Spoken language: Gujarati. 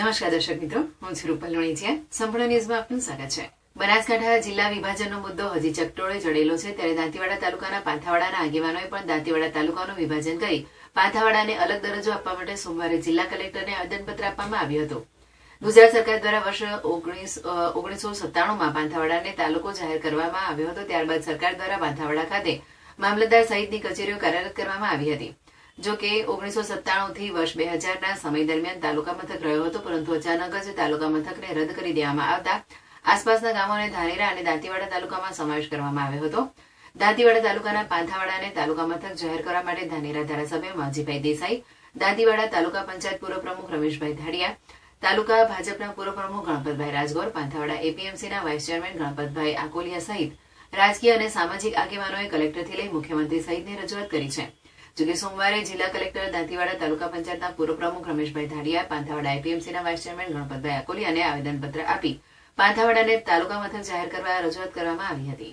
નમસ્કાર દર્શક મિત્રો, હું છું રૂપલ લોણીચિયા. સંપૂર્ણ ન્યૂઝમાં આપનું સ્વાગત છે. બનાસકાંઠા જિલ્લા વિભાજનનો મુદ્દો હજી ચકટોળે ચડેલો છે. ત્યારે દાંતીવાડા તાલુકાના પાંથાવાડાના આગેવાનોએ પણ દાંતીવાડા તાલુકાનું વિભાજન કરી પાંથાવાડાને અલગ દરજ્જો આપવા માટે સોમવારે જિલ્લા કલેક્ટરને આવેદનપત્ર આપવામાં આવ્યું હતું. ગુજરાત સરકાર દ્વારા વર્ષ ઓગણીસ ઓગણીસો સત્તાણુંમાં પાંથાવાડાને તાલુકો જાહેર કરવામાં આવ્યો હતો. ત્યારબાદ સરકાર દ્વારા પાંથાવાડા ખાતે મામલતદાર સહિતની કચેરીઓ કાર્યરત કરવામાં આવી હતી. જો કે ઓગણીસો સત્તાણુંથી વર્ષ બે હજારના સમય દરમિયાન તાલુકા મથક રહ્યો હતો, પરંતુ અચાનક જ તાલુકા મથકને રદ કરી દેવામાં આવતા. આસપાસના ગામોને ધાનેરા અને દાંતીવાડા તાલુકામાં સમાવેશ કરવામાં આવ્યો હતો. દાંતીવાડા તાલુકાના પાંથાવાડાને તાલુકા મથક જાહેર કરવા માટે ધાનેરા ધારાસભ્ય માજીભાઈ દેસાઈ, દાંતીવાડા તાલુકા પંચાયત પૂર્વ પ્રમુખ રમેશભાઈ ધાડિયા, તાલુકા ભાજપના પૂર્વ પ્રમુખ ગણપતભાઈ રાજગોર, પાંથાવાડા એપીએમસીના વાઇસ ચેરમેન ગણપતભાઈ આકોલિયા સહિત રાજકીય અને સામાજિક આગેવાનોએ કલેક્ટરથી લઈ મુખ્યમંત્રી સહિતની રજૂઆત કરી છે. જોકે સોમવારે જિલ્લા કલેક્ટર દાંતીવાડા તાલુકા પંચાયતના પૂર્વ પ્રમુખ રમેશભાઈ ધાડિયા પાંથાવાડા એપીએમસીના વાઇસ ચેરમેન ગણપતભાઈ આકોલિયાને આવેદનપત્ર આપી. પાંથાવાડાને તાલુકા મથક જાહેર કરવા રજૂઆત કરવામાં આવી હતી.